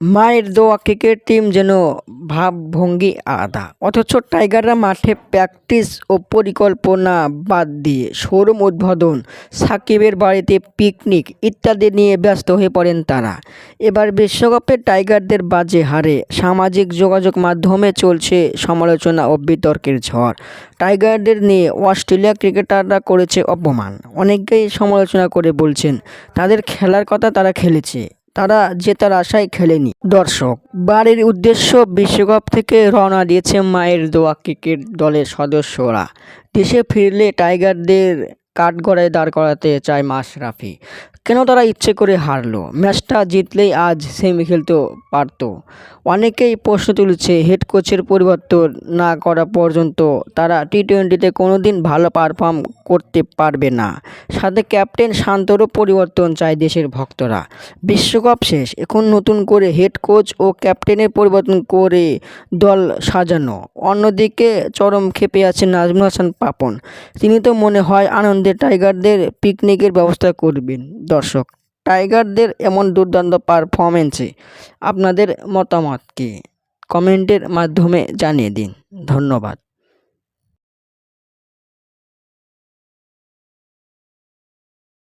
মায়ের দোয়া cricket team যেন ভাবভঙ্গি আলাদা অথচ টাইগাররা মাঠে প্র্যাকটিস ও পরিকল্পনা বাদ দিয়ে শোরুম উদ্বোধন, সাকিবের বাড়িতে পিকনিক ইত্যাদি নিয়ে ব্যস্ত হয়ে পড়েন তারা। এবার বিশ্বকাপে টাইগারদের বাজে হারে সামাজিক যোগাযোগ মাধ্যমে চলছে সমালোচনা ও বিতর্কের ঝড়। টাইগারদের নিয়ে অস্ট্রেলিয়া ক্রিকেটাররা করেছে অপমান। অনেকেই সমালোচনা করে বলছেন, তাদের খেলার কথা তারা খেলেছে। তারা জেতার আশায় খেলেনি। দর্শক, বাড়ির উদ্দেশ্য বিশ্বকাপ থেকে রওনা দিয়েছে মায়ের দোয়া ক্রিকেট দলের সদস্যরা। দেশে ফিরলে টাইগারদের কাঠগড়ায় দাঁড় করাতে চায় মাশরাফি। কেন তারা ইচ্ছে করে হারলো? ম্যাচটা জিতলেই আজ সেমি খেলতে পারতো। অনেকেই প্রশ্ন তুলছে, হেড কোচের পরিবর্তন না করা পর্যন্ত তারা টি টোয়েন্টিতে কোনো দিন ভালো পারফর্ম করতে পারবে না। সাথে ক্যাপ্টেন শান্তরও পরিবর্তন চায় দেশের ভক্তরা। বিশ্বকাপ শেষ, এখন নতুন করে হেড কোচ ও ক্যাপ্টেনের পরিবর্তন করে দল সাজানো। অন্যদিকে চরম ক্ষেপে আছেন নাজমুল হাসান পাপন। তিনি তো মনে হয় আনন্দে টাইগারদের পিকনিকের ব্যবস্থা করবেন। দর্শক, টাইগারদের এমন দুর্দান্ত পারফরমেন্সে আপনাদের মতামত কি কমেন্টের মাধ্যমে জানিয়ে দিন। ধন্যবাদ।